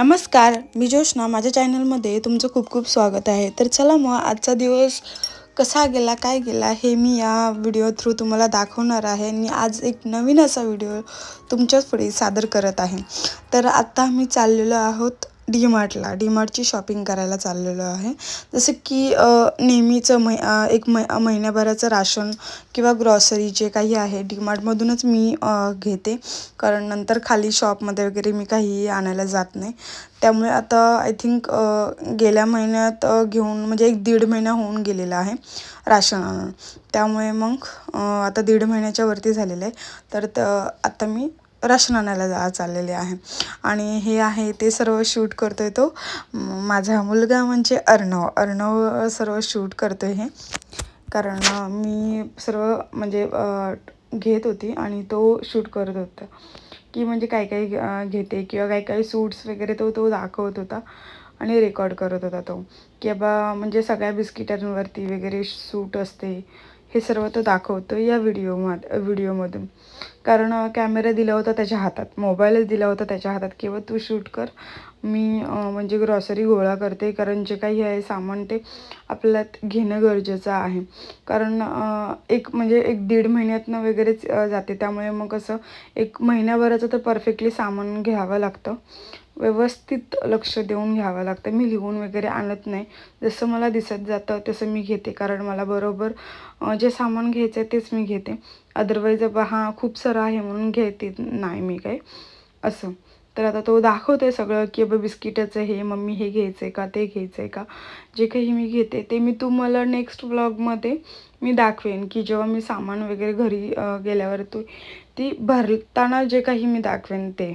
नमस्कार मी जोशना माझ्या चॅनलमध्ये तुमचं खूप खूप स्वागत आहे. तर चला मग आजचा दिवस कसा गेला काय गेला हे मी या व्हिडिओ थ्रू तुम्हाला दाखवणार आहे. आणि आज एक नवीन असा व्हिडिओ तुमच्याच पुढे सादर करत आहे. तर आत्ता आम्ही चाललेलो आहोत डी मार्टला डी मार्टची शॉपिंग करायला चाललेलो आहे. जसं की नेहमीचं मै एक मै महिन्याभराचं राशन किंवा ग्रॉसरी जे काही आहे डी मार्टमधूनच मी घेते. कारण नंतर खाली शॉपमध्ये वगैरे मी काहीही आणायला जात नाही. त्यामुळे आता आय थिंक गेल्या महिन्यात घेऊन म्हणजे एक दीड महिना होऊन गेलेला आहे राशन आणून. त्यामुळे मग आता दीड महिन्याच्या वरती झालेलं आहे. तर त आता मी राशन आणायला जा चाललेले आहे. आणि हे आहे ते सर्व शूट करतो आहे तो माझा मुलगा म्हणजे अर्णव. अर्णव सर्व शूट करतो आहे हे. कारण मी सर्व म्हणजे घेत होती आणि तो शूट करत होता. की म्हणजे काय काय घेते किंवा काही काही सूट्स वगैरे तो तो दाखवत होता आणि रेकॉर्ड करत होता तो. की बा म्हणजे सगळ्या बिस्किटांवरती वगैरे सूट असते. हे सर्व तो दाखवतो या व्हिडिओमा व्हिडिओमधून कारण कॅमेरा दिला होता त्याच्या हातात. मोबाईलच दिला होता त्याच्या हातात. किंवा तू शूट कर. मी म्हणजे ग्रॉसरी गोळा करते. कारण जे काही आहे सामान ते आपल्याला घेणं गरजेचं आहे. कारण एक म्हणजे एक दीड महिन्यातनं वगैरेच जाते. त्यामुळे मग कसं एक महिन्याभराचं तर परफेक्टली सामान घ्यावं लागतं. व्यवस्थित लक्ष देऊन घ्यावं लागतं. मी लिहून वगैरे आणत नाही. जसं मला दिसत जातं तसं मी घेते. कारण मला बरोबर जे सामान घ्यायचं आहे तेच मी घेते. अदरवाईज बा हां खूप सारं आहे म्हणून घेते. नाही मी काय असं. तर आता तो दाखवते सगळं की बाबा बिस्किटाचं हे मम्मी हे घ्यायचं आहे का ते घ्यायचं आहे का? जे काही मी घेते ते मी तुम्हाला नेक्स्ट व्लॉगमध्ये मी दाखवेन की जेव्हा मी सामान वगैरे घरी गेल्यावर तू ती भरताना जे काही मी दाखवेन ते.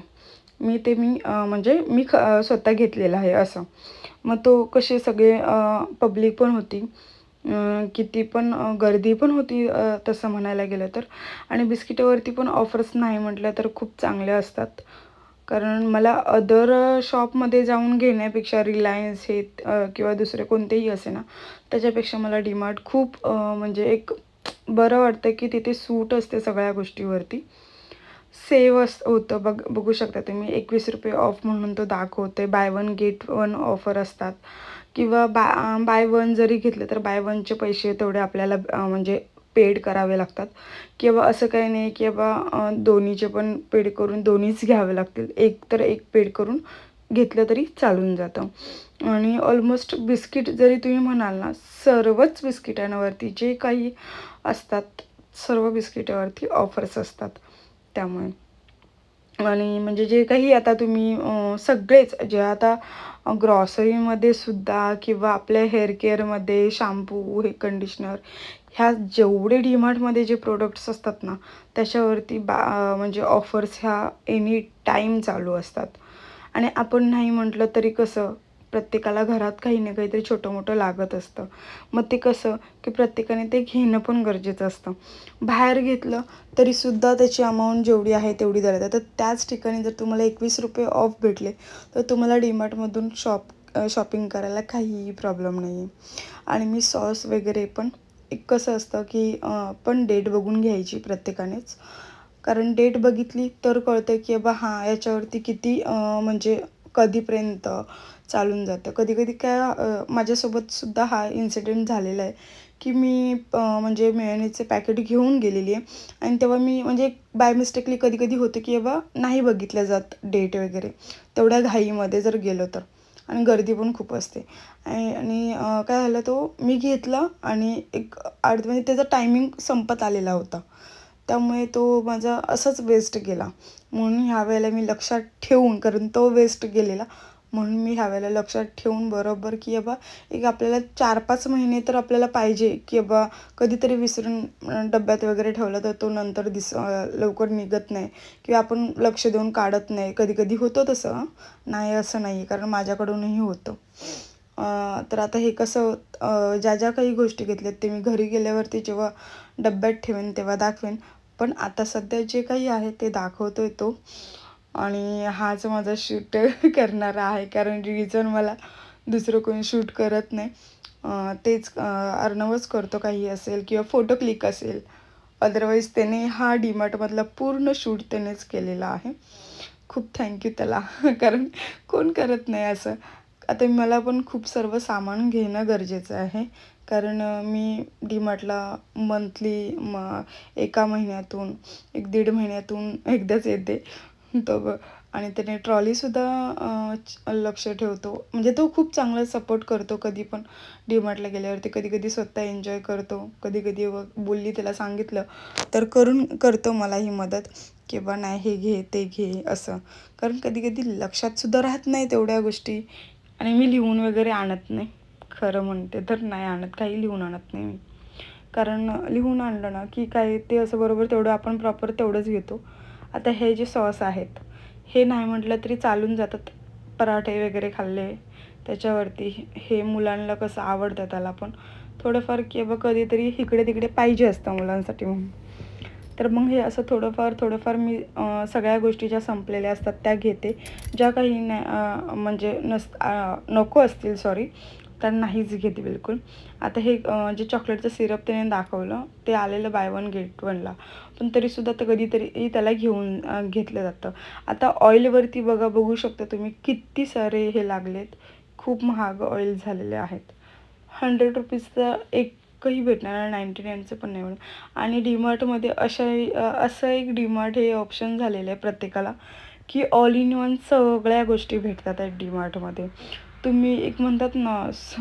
मी ते मी म्हणजे मी ख स्वतः घेतलेलं आहे असं. मग तो कसे सगळे पब्लिक पण होती. किती पण गर्दी पण होती तसं म्हणायला गेलं तर. आणि बिस्किटावरती पण ऑफर्स नाही म्हटलं तर खूप चांगल्या असतात. कारण मला अदर शॉपमध्ये जाऊन घेण्यापेक्षा रिलायन्स हे किंवा दुसरे कोणतेही असे ना त्याच्यापेक्षा मला डीमार्ट खूप म्हणजे एक बरं वाटतं की तिथे सूट असते सगळ्या गोष्टीवरती. सेव अस होतं. बघ बघू शकता तुम्ही. एकवीस रुपये ऑफ म्हणून तो दाखवते buy one get one offer असतात. किंवा बा बाय वन जरी घेतलं तर बाय वनचे पैसे तेवढे आपल्याला म्हणजे पेड करावे लागतात. किंवा असं काही नाही की बा दोन्हीचे पण पेड करून दोन्हीच घ्यावे लागतील. एक तर एक पेड करून घेतलं तरी चालून जातं. आणि ऑलमोस्ट बिस्किट जरी तुम्ही म्हणाल ना सर्वच बिस्किटांवरती जे काही असतात सर्व बिस्किटावरती ऑफर्स असतात. त्यामुळे. आणि म्हणजे जे काही आता तुम्ही सगळेच जे आता ग्रॉसरीमध्ये सुद्धा किंवा आपल्या हेअर केअरमध्ये शॅम्पू हे कंडिशनर ह्या जेवढे डीमार्टमध्ये जे प्रोडक्ट्स असतात ना त्याच्यावरती बा म्हणजे ऑफर्स ह्या एनी टाईम चालू असतात. आणि आपण नाही म्हटलं तरी कसं प्रत्येकाला घरात काही ना काहीतरी छोटं मोठं लागत असतं. मग ते कसं की प्रत्येकाने ते घेणं पण गरजेचं असतं. बाहेर घेतलं तरीसुद्धा त्याची अमाऊंट जेवढी आहे तेवढी द्यायला तर त्याच ठिकाणी जर तुम्हाला एकवीस रुपये ऑफ भेटले तर तुम्हाला डीमार्टमधून शॉप शॉपिंग करायला काहीही प्रॉब्लेम नाही आहे आणि मी सॉस वगैरे पण एक कसं असतं की पण डेट बघून घ्यायची प्रत्येकानेच. कारण डेट बघितली तर कळतं की बाबा हां याच्यावरती किती म्हणजे कधीपर्यंत चालून जातं. कधी कधी काय माझ्यासोबतसुद्धा हा इन्सिडेंट झालेला आहे की मी म्हणजे मेयोनीजचे पॅकेट घेऊन गेलेली आहे. आणि तेव्हा मी म्हणजे बाय मिस्टेकली कधी कधी होतं की बाबा नाही बघितल्या जात डेट वगैरे. तेवढ्या घाईमध्ये जर गेलो तर. आणि गर्दी पण खूप असते. आणि काय झालं तो मी घेतला आणि एक अर्ध म्हणजे त्याचा टायमिंग संपत आलेला होता. त्यामुळे तो माझा असंच वेस्ट गेला म्हणून ह्या वेळेला मी लक्षात ठेवून कारण तो वेस्ट गेलेला. म्हणून मी ह्या वेळेला लक्षात ठेवून बरोबर की बाबा एक आपल्याला चार पाच महिने तर आपल्याला पाहिजे की बाबा कधीतरी विसरून डब्यात वगैरे ठेवला तर तो नंतर दिस लवकर निघत नाही किंवा आपण लक्ष देऊन काढत नाही. कधी कधी होतं तसं नाही असं नाही आहे कारण माझ्याकडूनही होतं. तर आता हे कसं ज्या ज्या काही गोष्टी घेतल्यात ते मी घरी गेल्यावरती जेव्हा डब्यात ठेवेन तेव्हा दाखवेन. पण आता सध्या जे काही आहे ते दाखवतोय तो. आणि हाच माझा शूट करणारा आहे. कारण रिझन मला दुसरं कोणी शूट करत नाही. तेच अर्णवच करतो काही असेल किंवा फोटो क्लिक असेल. अदरवाईज त्याने हा डीमार्टमधला पूर्ण शूट त्यानेच केलेला आहे. खूप थँक्यू त्याला. कारण कोण करत नाही असं. आता मला पण खूप सर्व सामान घेणं गरजेचं आहे. कारण मी डीमार्टला मंथली म एका महिन्यातून एक दीड महिन्यातून एकदाच येते. तो आणि त्याने ट्रॉलीसुद्धा लक्ष ठेवतो. म्हणजे तो खूप चांगला सपोर्ट करतो कधी पण. डीमार्टला गेल्यावरती कधी कधी स्वतः एन्जॉय करतो. कधी कधी व बोलली त्याला सांगितलं तर करून करतो मला ही मदत. की बा नाही हे घे ते घे असं. कारण कधी कधी लक्षातसुद्धा राहत नाही तेवढ्या गोष्टी. आणि मी लिहून वगैरे आणत नाही. खरं म्हणते तर नाही आणत. काही लिहून आणत नाही मी. कारण लिहून आणलं ना की काय ते असं बरोबर तेवढं आपण प्रॉपर तेवढंच घेतो. आता हे जे सॉस आहेत हे नाही म्हटलं तरी चालून जातात. पराठे वगैरे खाल्ले त्याच्यावरती हे मुलांना कसं आवडतं त्याला पण. थोडंफार किंवा कधीतरी इकडे तिकडे पाहिजे असतं मुलांसाठी म्हणून. तर मग हे असं थोडंफार थोडंफार मी सगळ्या गोष्टी ज्या संपलेल्या असतात त्या घेते. ज्या काही नाही म्हणजे नस नको असतील सॉरी तर नाहीच घेते बिलकुल. आता हे जे चॉकलेटचं सिरप त्याने दाखवलं ते आलेलं बाय वन गेट वनला पण तरीसुद्धा तर कधीतरी त्याला घेऊन घेतलं जातं. आता ऑइलवरती बघा बघू शकता तुम्ही किती सारे हे लागलेत. खूप महाग ऑइल झालेले आहेत. हंड्रेड रुपीजचं एकही भेटणार नाईंटी नाईनचं पण नाही मिळणार आणि डीमार्टमध्ये अशा असं एक डीमार्ट हे ऑप्शन झालेलं आहे प्रत्येकाला की ऑल इन वन सगळ्या गोष्टी भेटतात आहेत डीमार्टमध्ये तुम्ही एक म्हणतात ना स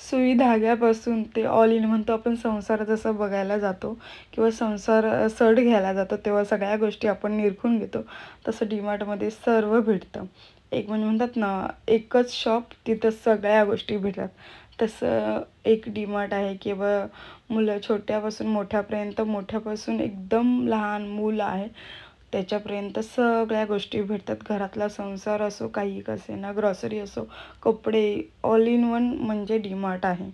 सुई धाग्यापासून ते ऑल इन म्हणतो आपण संसार जसं बघायला जातो किंवा संसार सड घ्यायला जातो तेव्हा सगळ्या गोष्टी आपण निरखून घेतो तसं डीमार्टमध्ये सर्व भेटतं. एक म्हणजे म्हणतात ना एकच शॉप तिथं सगळ्या गोष्टी भेटतात. तसं एक डीमार्ट आहे किंवा मुलं छोट्यापासून मोठ्यापर्यंत मोठ्यापासून एकदम लहान मूल आहे त्याच्यापर्यंत सगळ्या गोष्टी भेटतात. घरातला संसार असो काही कसे ना ग्रॉसरी असो कपडे ऑल इन वन म्हणजे डीमार्ट आहे.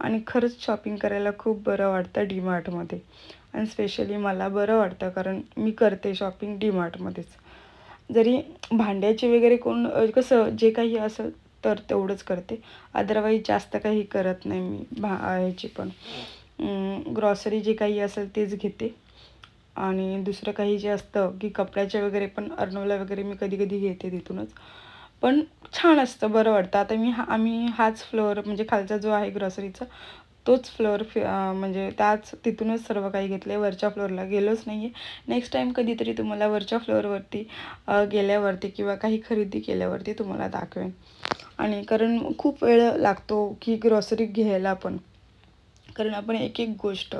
आणि खरंच शॉपिंग करायला खूप बरं वाटतं डीमार्टमध्ये आणि स्पेशली मला बरं वाटतं कारण मी करते शॉपिंग डीमार्टमध्येच जरी भांड्याचे वगैरे कोण कसं जे काही असेल तर तेवढंच करते. अदरवाईज जास्त काही करत नाही मी भा ह्याची पण. ग्रॉसरी जे काही असेल तेच घेते. आणि दुसरं काही जे असतं की कपड्याचे वगैरे पण अर्नवला वगैरे मी कधी कधी घेते तिथूनच. पण छान असतं बरं वाटतं. आता मी हा आम्ही हाच फ्लोअर म्हणजे खालचा जो आहे ग्रॉसरीचा तोच फ्लोअर फि म्हणजे त्याच तिथूनच सर्व काही घेतलं आहे वरच्या फ्लोअरला गेलोच नाही आहे नेक्स्ट टाईम कधीतरी तुम्हाला वरच्या फ्लोअरवरती गेल्यावरती किंवा काही खरेदी केल्यावरती तुम्हाला दाखवेन. आणि कारण खूप वेळ लागतो की ग्रॉसरी घ्यायला पण. कारण आपण एक एक गोष्ट.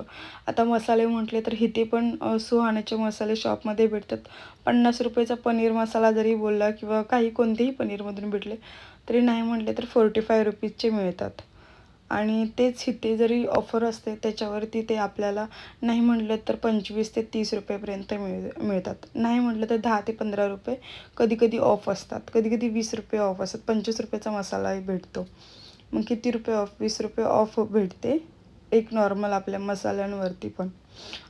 आता मसाले म्हटले तर इथे पण सुहाण्याचे मसाले शॉपमध्ये भेटतात. पन्नास रुपयाचा पनीर मसाला जरी बोलला किंवा काही कोणतेही पनीरमधून भेटले तरी नाही म्हटले तर फोर्टी फाय रुपीजचे मिळतात. आणि तेच इथे जरी ऑफर असते त्याच्यावरती ते आपल्याला नाही म्हटलं तर पंचवीस ते तीस रुपयेपर्यंत मिळ मिळतात. नाही म्हटलं तर दहा ते पंधरा रुपये कधी कधी ऑफ असतात. कधी कधी वीस रुपये ऑफ असतात. पंचवीस रुपयाचा मसालाही भेटतो. मग किती रुपये ऑफ? वीस रुपये ऑफ भेटते. एक नॉर्मल आपल्या मसाल्यांवरती पण.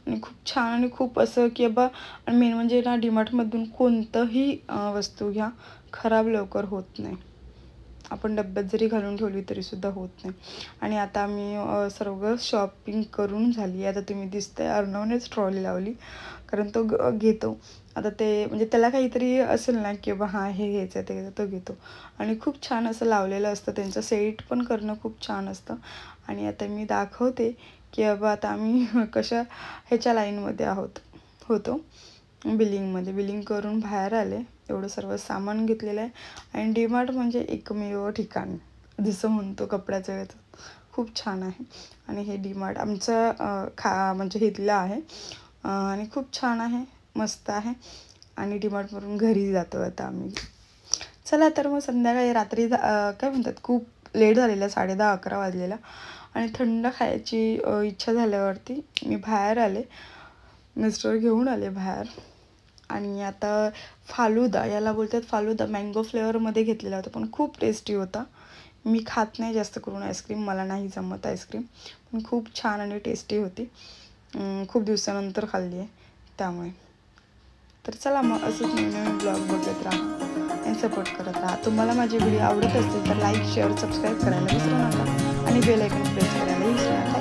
आणि खूप छान आणि खूप असं की बा आणि मेन म्हणजे ना डिमार्टमधून कोणतंही वस्तू घ्या खराब लवकर होत नाही. आपण डब्यात जरी घालून ठेवली तरीसुद्धा होत नाही. आणि आता आम्ही सर्व शॉपिंग करून झाली आता तुम्ही दिसतंय अर्णवनेच ट्रॉली लावली. कारण तो ग घेतो. आता ते म्हणजे त्याला काहीतरी असेल ना की बा हां हे घ्यायचं आहे ते तो घेतो. आणि खूप छान असं लावलेलं असतं. त्यांचं सेट पण करणं खूप छान असतं. आणि आता मी दाखवते की बाबा आता आम्ही कशा ह्याच्या लाईनमध्ये आहोत होतो. बिलिंगमध्ये. बिलिंग करून बाहेर आले. एवढं सर्व सामान घेतलेलं आहे. आणि डीमार्ट म्हणजे एकमेव ठिकाण जसं म्हणतो कपड्याचं याचं खूप छान आहे. आणि हे डीमार्ट आमचं खा म्हणजे इथलं आहे. आणि खूप छान आहे. मस्त आहे. आणि डीमार्टवरून घरी जातो आता आम्ही. चला तर मग संध्याकाळी रात्री काय म्हणतात? खूप लेट झालेला साडे दहा अकरा वाजलेला. आणि थंड खायची इच्छा झाल्यावरती मी बाहेर आले. मिस्टर घेऊन आले बाहेर. आणि आता फालुदा याला बोलतात फालुदा मँगो फ्लेवरमध्ये घेतलेला होता पण खूप टेस्टी होता. मी खात नाही जास्त करून आईस्क्रीम मला नाही जमत आईस्क्रीम पण खूप छान आणि टेस्टी होती. खूप दिवसानंतर खाल्ली आहे त्यामुळे. तर चला मग असंच नवीन नवीन ब्लॉग बघत राहा आणि सपोर्ट करत राहा. तुम्हाला माझे व्हिडिओ आवडत असतील तर लाईक शेअर सबस्क्राईब करायला विसरू नका. आणि बेल आयकन प्रेस करायला विसरू नका